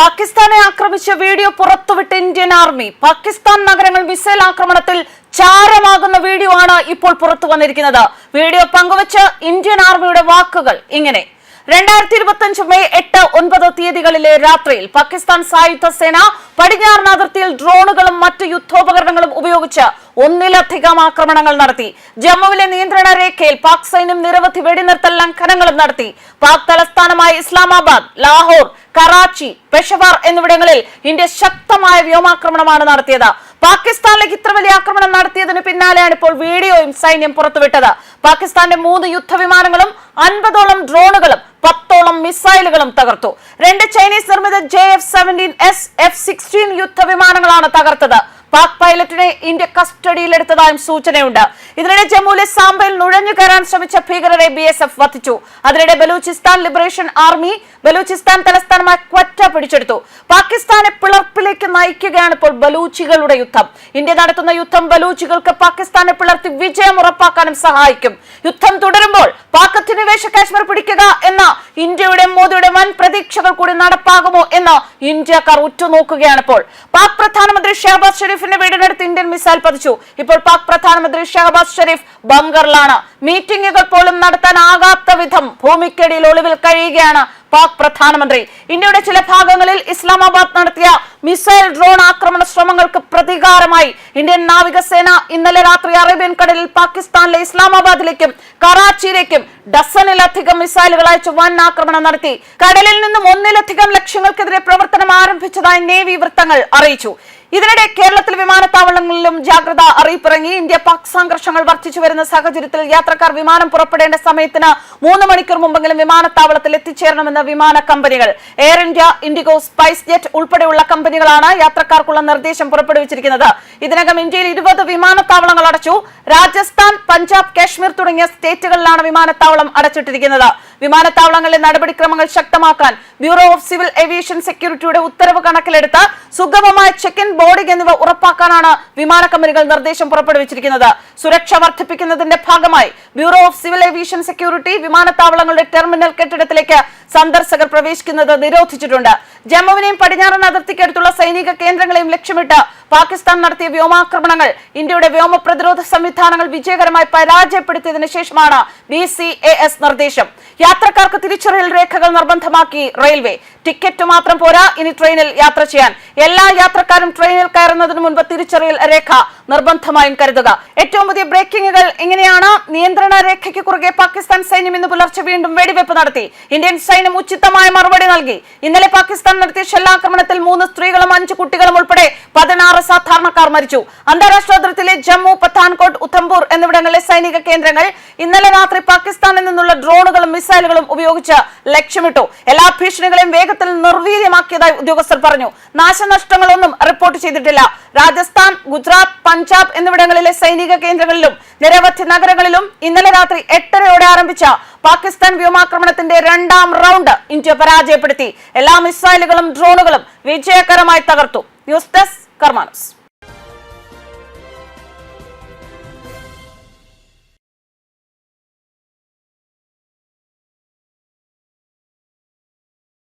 പാകിസ്ഥാനെ ആക്രമിച്ച വീഡിയോ പുറത്തുവിട്ട് ഇന്ത്യൻ ആർമി. പാകിസ്ഥാൻ നഗരങ്ങൾ മിസൈൽ ആക്രമണത്തിൽ ചാരമാകുന്ന വീഡിയോ ആണ് ഇപ്പോൾ പുറത്തു വന്നിരിക്കുന്നത്. വീഡിയോ പങ്കുവച്ച് ഇന്ത്യൻ ആർമിയുടെ വാക്കുകൾ ഇങ്ങനെ. രണ്ടായിരത്തി ഇരുപത്തി അഞ്ച് മെയ് എട്ട് ഒൻപത് തീയതികളിലെ രാത്രിയിൽ പാകിസ്ഥാൻ സായുധ സേന പടിഞ്ഞാറൻ അതിർത്തിയിൽ ഡ്രോണുകളും മറ്റ് യുദ്ധോപകരണങ്ങളും ഉപയോഗിച്ച് ഒന്നിലധികം ആക്രമണങ്ങൾ നടത്തി. ജമ്മുവിലെ നിയന്ത്രണ രേഖയിൽ പാക് സൈന്യം നിരവധി വെടിനിർത്തൽ ലംഘനങ്ങളും നടത്തി. പാക് തലസ്ഥാനമായ ഇസ്ലാമാബാദ് ലാഹോർ കറാച്ചി പെഷവാർ എന്നിവിടങ്ങളിൽ ഇന്ത്യ ശക്തമായ വ്യോമാക്രമണമാണ് നടത്തിയത്. പാകിസ്ഥാനിലേക്ക് ഇത്ര വലിയ ആക്രമണം നടത്തിയതിന് പിന്നാലെയാണ് ഇപ്പോൾ വീഡിയോയും സൈന്യം പുറത്തുവിട്ടത്. പാകിസ്ഥാന്റെ മൂന്ന് യുദ്ധവിമാനങ്ങളും അൻപതോളം ഡ്രോണുകളും പത്തോളം മിസൈലുകളും തകർത്തു. രണ്ട് ചൈനീസ് നിർമ്മിത J F seventeen S F sixteen യുദ്ധവിമാനങ്ങളാണ് തകർത്തത്. പാക് പൈലറ്റിനെ ഇന്ത്യ കസ്റ്റഡിയിലെടുത്തതായും സൂചനയുണ്ട്. ഇതിനിടെ ജമ്മുവിലെ സാമ്പയിൽ നുഴഞ്ഞു കയറാൻ ശ്രമിച്ച ഭീകരരെ ബി എസ് എഫ് വധിച്ചു. അതിനിടെ ബലൂചിസ്ഥാൻ ലിബറേഷൻ ആർമി ബലൂചിസ്ഥാൻ തലസ്ഥാനമായ ക്വറ്റ പിടിച്ചെടുത്തു. പാകിസ്ഥാനെ പിളർപ്പിലേക്ക് നയിക്കുകയാണ് ഇപ്പോൾ ബലൂച്ചികളുടെ യുദ്ധം. ഇന്ത്യ നടത്തുന്ന യുദ്ധം ബലൂച്ചികൾക്ക് പാകിസ്ഥാനെ പിളർത്തി വിജയം ഉറപ്പാക്കാനും സഹായിക്കും. യുദ്ധം തുടരുമ്പോൾ പാക് അധിനിവേശ കാശ്മീർ പിടിക്കുക എന്ന ഇന്ത്യയുടെ മോദിയുടെ വൻ പ്രതീക്ഷകൾ കൂടി നടപ്പാകുമോ എന്ന് ഇന്ത്യക്കാർ ഉറ്റുനോക്കുകയാണ് ഇപ്പോൾ. പാക് പ്രധാനമന്ത്രി ഷഹബാസ് ഷെരീഫിന്റെ വീടിനടുത്ത് ഇന്ത്യൻ മിസൈൽ പതിച്ചു. ഇപ്പോൾ പാക് പ്രധാനമന്ത്രി ഷഹബാസ് ഷെരീഫ് ബംഗറിലാണ്. മീറ്റിംഗുകൾ പോലും നടത്താനാകാത്ത വിധം ഭൂമിക്കടിയിൽ ഒളിവിൽ കഴിയുകയാണ് പാക് പ്രധാനമന്ത്രി. ഇന്ത്യയുടെ ചില ഭാഗങ്ങളിൽ ഇസ്ലാമാബാദ് നടത്തിയ മിസൈൽ ഡ്രോൺ ആക്രമണ ശ്രമങ്ങൾക്ക് പ്രതികാരമായി ഇന്ത്യൻ നാവികസേന ഇന്നലെ രാത്രി അറേബ്യൻ കടലിൽ പാകിസ്ഥാനിലെ ഇസ്ലാമാബാദിലേക്കും കറാച്ചിയിലേക്കും ഡസനിലധികം മിസൈലുകൾ അയച്ച് വൻ ആക്രമണം നടത്തി. കടലിൽ നിന്നും ഒന്നിലധികം ലക്ഷ്യങ്ങൾക്കെതിരെ പ്രവർത്തനം ആരംഭിച്ചതായി നേവി വൃത്തങ്ങൾ അറിയിച്ചു. ഇതിനിടെ കേരളത്തിൽ വിമാനത്താവളങ്ങളിലും ജാഗ്രത അറിയിപ്പിറങ്ങി. ഇന്ത്യ പാക് സംഘർഷങ്ങൾ വർദ്ധിച്ചു വരുന്ന സാഹചര്യത്തിൽ യാത്രക്കാർ വിമാനം പുറപ്പെടേണ്ട സമയത്തിന് മൂന്ന് മണിക്കൂർ മുമ്പെങ്കിലും വിമാനത്താവളത്തിൽ എത്തിച്ചേരണമെന്ന് വിമാന കമ്പനികൾ. എയർ ഇന്ത്യ ഇൻഡിഗോ സ്പൈസ് ജെറ്റ് ഉൾപ്പെടെയുള്ള കമ്പനികളാണ് യാത്രക്കാർക്കുള്ള നിർദ്ദേശം പുറപ്പെടുവിച്ചിരിക്കുന്നത്. ഇതിനകം ഇന്ത്യയിൽ ഇരുപത് വിമാനത്താവളങ്ങൾ അടച്ചു. രാജസ്ഥാൻ പഞ്ചാബ് കാശ്മീർ തുടങ്ങിയ സ്റ്റേറ്റുകളിലാണ് വിമാനത്താവളം അടച്ചിട്ടിരിക്കുന്നത്. വിമാനത്താവളങ്ങളിലെ നടപടിക്രമങ്ങൾ ശക്തമാക്കാൻ ബ്യൂറോ ഓഫ് സിവിൽ ഏവിയേഷൻ സെക്യൂരിറ്റിയുടെ ഉത്തരവ് കണക്കിലെടുത്ത് സുഗമമായ ചെക്ക് ഇൻ ബോർഡിംഗ് എന്നിവ ഉറപ്പാക്കാനാണ് വിമാന കമ്പനികൾ നിർദ്ദേശം പുറപ്പെടുവിച്ചിരിക്കുന്നത്. സുരക്ഷ വർദ്ധിപ്പിക്കുന്നതിന്റെ ഭാഗമായി bureau of civil aviation security വിമാനത്താവളങ്ങളുടെ terminal കെട്ടിടത്തിലേക്ക് സന്ദർശകർ പ്രവേശിക്കുന്നത് നിരോധിച്ചിട്ടുണ്ട്. ജമ്മുവിനെയും പടിഞ്ഞാറൻ അതിർത്തിക്കടുത്തുള്ള സൈനിക കേന്ദ്രങ്ങളെയും ലക്ഷ്യമിട്ട് പാകിസ്ഥാൻ നടത്തിയ വ്യോമാക്രമണങ്ങൾ ഇന്ത്യയുടെ വ്യോമ പ്രതിരോധ സംവിധാനങ്ങൾ വിജയകരമായി പരാജയപ്പെടുത്തിയതിനു ശേഷമാണ് ബി സി എ എസ് നിർദ്ദേശം. യാത്രക്കാർക്ക് തിരിച്ചറിയൽ രേഖകൾ നിർബന്ധമാക്കി റെയിൽവേ. ടിക്കറ്റ് മാത്രം പോരാ. ഇനി ട്രെയിനിൽ യാത്ര ചെയ്യാൻ. എല്ലാ യാത്രക്കാരും ട്രെയിനിൽ കയറുന്നതിന് മുൻപ് തിരിച്ചറിയൽ രേഖ നിർബന്ധമായും കരുതുക. ഏറ്റവും പുതിയ ബ്രേക്കിംഗുകൾ ഇങ്ങനെയാണ്. നിയന്ത്രണ രേഖയ്ക്ക് കുറുകെ പാകിസ്ഥാൻ സൈന്യം ഇന്ന് പുലർച്ചെ വീണ്ടും വെടിവെപ്പ് നടത്തി. ഇന്ത്യൻ സൈന്യം ഉചിതമായ മറുപടി നൽകി. ഇന്നലെ പാകിസ്ഥാൻ നടത്തിയ ഷെല്ലാക്രമണത്തിൽ മൂന്ന് സ്ത്രീകളും അഞ്ച് കുട്ടികളും ഉൾപ്പെടെ പതിനാറ് സാധാരണക്കാർ മരിച്ചു. അന്താരാഷ്ട്ര അതിർത്തിയിലെ ജമ്മു പത്താൻകോട്ട് ഉധംപൂർ എന്നിവിടങ്ങളിലെ സൈനിക കേന്ദ്രങ്ങൾ ഇന്നലെ രാത്രി പാകിസ്ഥാനിൽ നിന്നുള്ള ഡ്രോണുകളും മിസൈലുകളും ഉപയോഗിച്ച് ലക്ഷ്യമിട്ടു. എല്ലാ ഭീഷണികളെയും വേഗത്തിൽ നിർവീര്യമാക്കിയതായി ഉദ്യോഗസ്ഥർ പറഞ്ഞു. നാശനഷ്ടങ്ങളൊന്നും റിപ്പോർട്ട് ചെയ്തിട്ടില്ല. രാജസ്ഥാൻ ഗുജറാത്ത് പഞ്ചാബ് എന്നിവിടങ്ങളിലെ സൈനിക കേന്ദ്രങ്ങളിലും നിരവധി നഗരങ്ങളിലും ഇന്നലെ രാത്രി എട്ടരയോടെ ആരംഭിച്ച പാകിസ്ഥാൻ വ്യോമാക്രമണത്തിന്റെ രണ്ടാം റൗണ്ട് ഇന്ത്യ പരാജയപ്പെടുത്തി. എല്ലാ മിസൈലുകളും ഡ്രോണുകളും വിജയകരമായി തകർത്തു. News desk കർമാനസ്.